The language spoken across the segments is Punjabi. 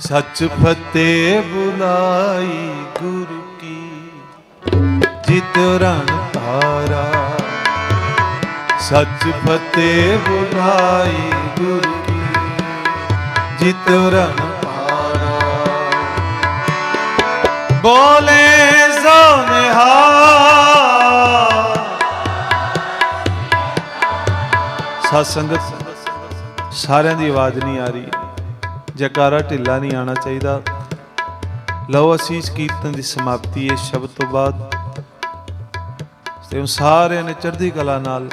ਸੱਚ ਫਤਿਹ ਬੁਲਾਈ ਗੁਰੂ ਕੀ, ਜਿਤ ਰਣ ਤਾਰਾ। ਸੱਚ ਫਤਿਹ ਬੁਲਾਈ ਗੁਰੂ ਕੀ, ਜਿਤ ਰਣ ਤਾਰਾ। ਬੋਲੇ ਸੋ ਨਿਹਾਲ ਸਾਧ ਸੰਗਤ, ਸਾਰਿਆਂ ਦੀ ਆਵਾਜ਼ ਨਹੀਂ ਆ ਰਹੀ। ਜਕਾਰਾ ਢਿੱਲਾ ਨਹੀਂ ਆਣਾ ਚਾਹੀਦਾ। ਲਓ ਅਸੀਂ ਕੀਰਤਨ ਦੀ ਸਮਾਪਤੀ ਇਸ ਸ਼ਬਦ ਤੋਂ ਬਾਅਦ। ਤੇ ਉਹ ਸਾਰਿਆਂ ਨੇ ਚੜ੍ਹਦੀ ਕਲਾ ਨਾਲ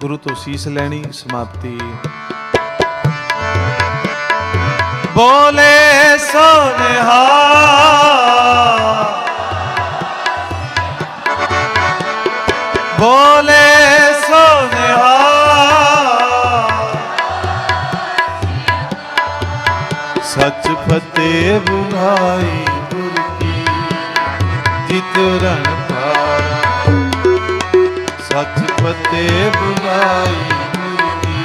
ਗੁਰੂ ਤੋਂ ਸੀਸ ਲੈਣੀ, ਸਮਾਪਤੀ। ਬੋਲੇ ਸੋ ਬੋਲੇ ਸੋ ਸੱਚ ਫਤਿਹ ਬੁਲਾਈ ਗੁਰ ਕੀ ਜਿਤ ਰਣ ਪਾਰਾ ਸੱਚ ਫਤਿਹ ਬੁਲਾਈ ਗੁਰ ਕੀ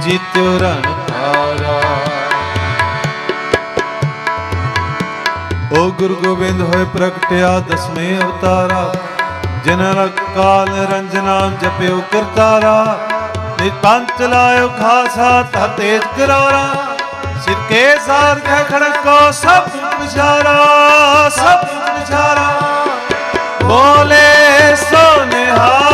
ਜਿਤ ਰਣ ਪਾਰਾ ਓ ਗੁਰੂ ਗੋਬਿੰਦ ਹੋਏ ਪ੍ਰਗਟਿਆ, ਦਸਵੇਂ ਅਵਤਾਰਾ। ਜਿਨ੍ਹਾਂ ਕਾਲ ਰੰਜਨਾ ਜਪਿਓ ਕਰਤਾਰਾ। ਨਿਪੰਚ ਲਾਇਓ ਖਾਸਾ ਤਾ ਤੇਜ ਕਰਾਰਾ। ਸਿਰ ਕੇ ਸਾਰ ਖੈ ਖੜਕੋ, ਸਭ ਵਿਚਾਰਾ ਸਭ ਵਿਚਾਰਾ। ਬੋਲੇ ਸੋ ਨਿਹਾਲ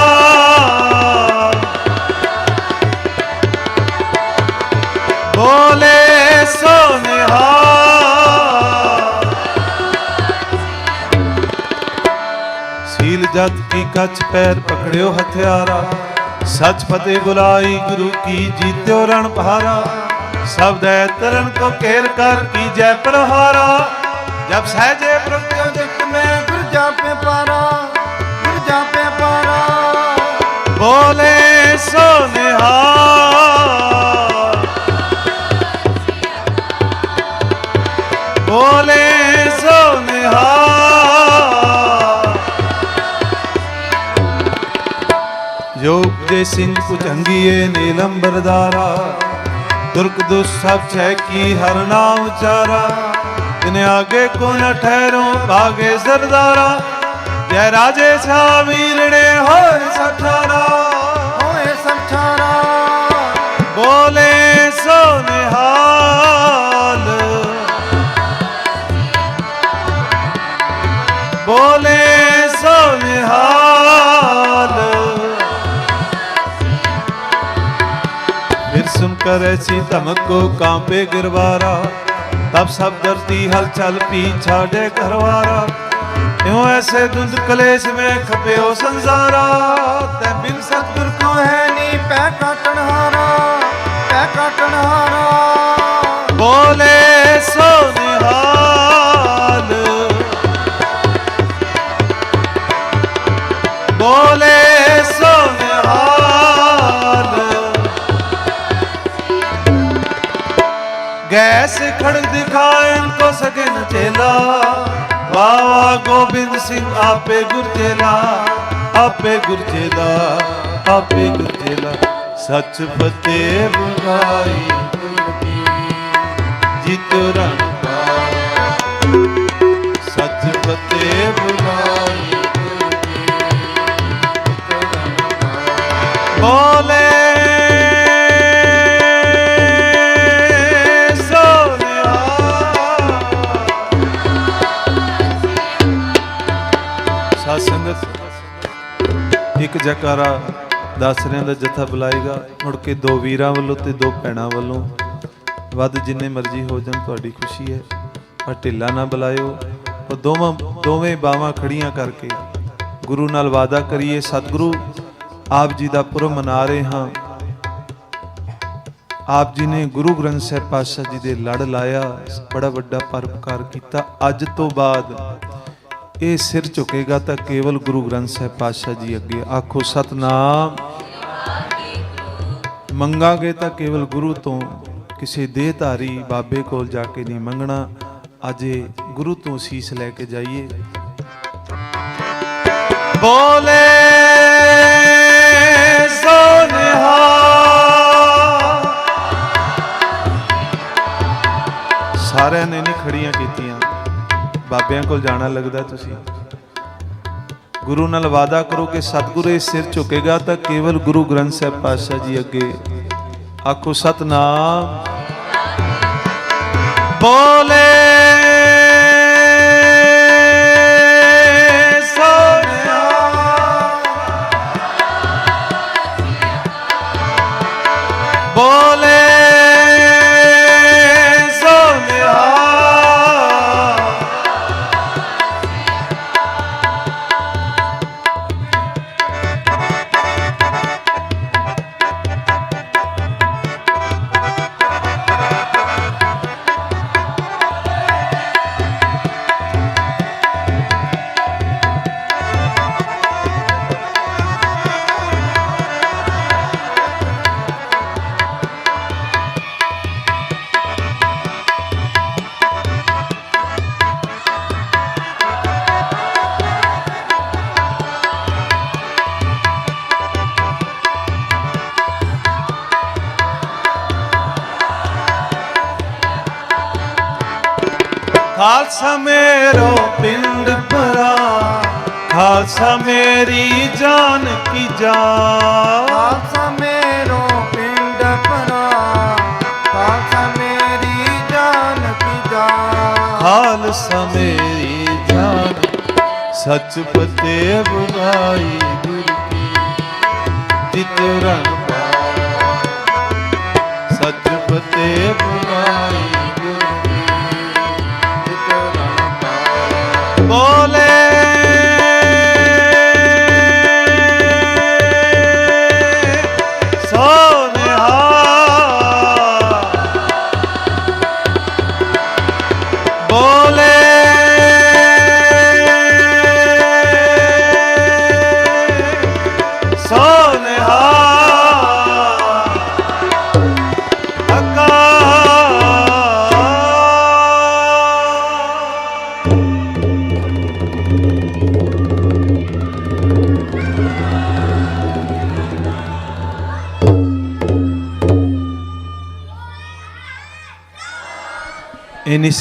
ਸੀਲ ਜਤ ਕੀ ਕੱਚ ਪੈਰ ਪਕੜਿਓ ਹਥਿਆਰਾ। ਸੱਚ ਫਤਿਹ ਬੁਲਾਈ ਗੁਰੂ ਕੀ ਜੀਤਿਓ ਰਣ ਪਹਾਰਾ ਸਬਦੈ ਤਰਨ ਕੋ ਘੇਰ ਕਰ ਕੀ ਜੈ ਪ੍ਰਹਾਰਾ। ਜਬ ਸਹਜੇ ਪ੍ਰਗਟਿਓ ਜਿਤ ਮੈਂ ਗੁਰ ਜਾਪੇ ਪਾਰਾ, ਗੁਰ ਜਾਪੇ ਪਾਰਾ। ਬੋਲੇ ਸੋ ਨਿਹਾਲ ਬੋਲੇ ਸੋ ਨਿਹਾਲ ਯੋਗ ਦੇ ਸਿੰਘ ਭੁਜੰਗੀਏ ਨੀਲੰਬਰਦਾਰਾ ਦੁਰਗ ਦੁਸਭ ਛੈ ਕੀ ਹਰ ਨਾਮ ਉਚਾਰਾ ਤਿਨੇ ਆਗੇ ਕੋ ਨ ਠਹਿਰੋ ਭਾਗੇ ਸਰਦਾਰਾ। ਜੈ ਰਾਜੇ ਛਾ ਵੀਰੜੇ ਹੋਏ ਸਠਾਰਾ। ਹੋਏ ਸੰਠਾਰਾ। ਬੋਲੇ ਸੋ ਨਿਹਾਲ ਬੋਲੇ करे सी धमक को कांपे गिरवारा तब सब धरती हलचल पीछा डे घरवारा क्यों ऐसे दुंद कलेश में खपे हो संसारा तै बिन सतगुर को है नी पै काटनहारा पै काटनहारा गैस खड़ग दिखाए इनको सके न चेला बाबा गोविंद सिंह आपे गुरचेला आपे गुरचेला आपे गुरचेला सच फतेह बुलाई ਜਿਤ ਇੱਕ ਜਕਾਰਾ ਦਾਸਰਿਆਂ ਦਾ ਜਥਾ ਬੁਲਾਏਗਾ। ਮੁੜ ਕੇ ਦੋ ਵੀਰਾਂ ਵੱਲੋਂ ਤੇ ਦੋ ਭੈਣਾਂ ਵੱਲੋਂ। ਵੱਧ ਜਿੰਨੇ ਮਰਜ਼ੀ ਹੋ ਜਾਣ, ਤੁਹਾਡੀ ਖੁਸ਼ੀ ਹੈ। ਪਰ ਢਿੱਲਾ ਨਾ ਬੁਲਾਇਓ। ਉਹ ਦੋਵਾਂ, ਦੋਵੇਂ ਬਾਵਾਂ ਖੜੀਆਂ ਕਰਕੇ ਗੁਰੂ ਨਾਲ ਵਾਦਾ ਕਰੀਏ, ਸਤਿਗੁਰੂ ਆਪ ਜੀ ਦਾ ਪੁਰਬ ਮਨਾ ਰਹੇ ਹਾਂ। ਆਪ ਜੀ ਨੇ ਗੁਰੂ ਗ੍ਰੰਥ ਸਾਹਿਬ ਪਾਤਸ਼ਾਹ ਜੀ ਦੇ ਲੜ ਲਾਇਆ। ਬੜਾ ਵੱਡਾ ਪਰਪਕਾਰ ਕੀਤਾ। ਅੱਜ ਤੋਂ ਬਾਅਦ ਇਹ ਸਿਰ ਝੁਕੇਗਾ ਤਾਂ ਕੇਵਲ ਗੁਰੂ ਗ੍ਰੰਥ ਸਾਹਿਬ ਪਾਤਸ਼ਾਹ ਜੀ ਅੱਗੇ ਆਖੋ, ਸਤਨਾਮ। ਮੰਗਾਂਗੇ ਤਾਂ ਕੇਵਲ ਗੁਰੂ ਤੋਂ, ਕਿਸੇ ਦੇਹਧਾਰੀ ਬਾਬੇ ਕੋਲ ਜਾ ਕੇ ਨਹੀਂ ਮੰਗਣਾ। ਅਜੇ ਗੁਰੂ ਤੋਂ ਸੀਸ ਲੈ ਕੇ ਜਾਈਏ। ਬੋਲੇ। ਬਾਬਿਆਂ ਕੋਲ ਜਾਣਾ ਲੱਗਦਾ ਤੁਸੀਂ। ਗੁਰੂ ਨਾਲ ਵਾਦਾ ਕਰੋ ਕਿ ਸਤਿਗੁਰੂ ਇਹ ਸਿਰ ਝੁਕੇਗਾ ਤਾਂ ਕੇਵਲ ਗੁਰੂ ਗ੍ਰੰਥ ਸਾਹਿਬ ਪਾਤਸ਼ਾਹ ਜੀ ਅੱਗੇ ਆਖੋ, ਸਤਨਾਮ। ਬੋਲੇ ਖਾਲਸਾ ਮੇਰੋ ਪਿੰਡ ਭਰਾ ਖਾਲਸਾ ਮੇਰੀ ਜਾਨ ਕੀ ਜਾਨ। ਖਾਲਸਾ ਮੇਰੋ ਪਿੰਡ ਭਰਾ ਖਾਲਸਾ ਮੇਰੀ ਜਾਨ ਕੀ ਜਾਨ। ਖਾਲਸਾ ਮੇਰੀ ਜਾਨ ਸੱਚ ਪਤੇ ਬੁਲਾਈ ਗੁਰ ਕੀ ਜਿਤ ਰੰਗ ਸੱਚ ਪਤੇ ਬੁਲਾਈ in his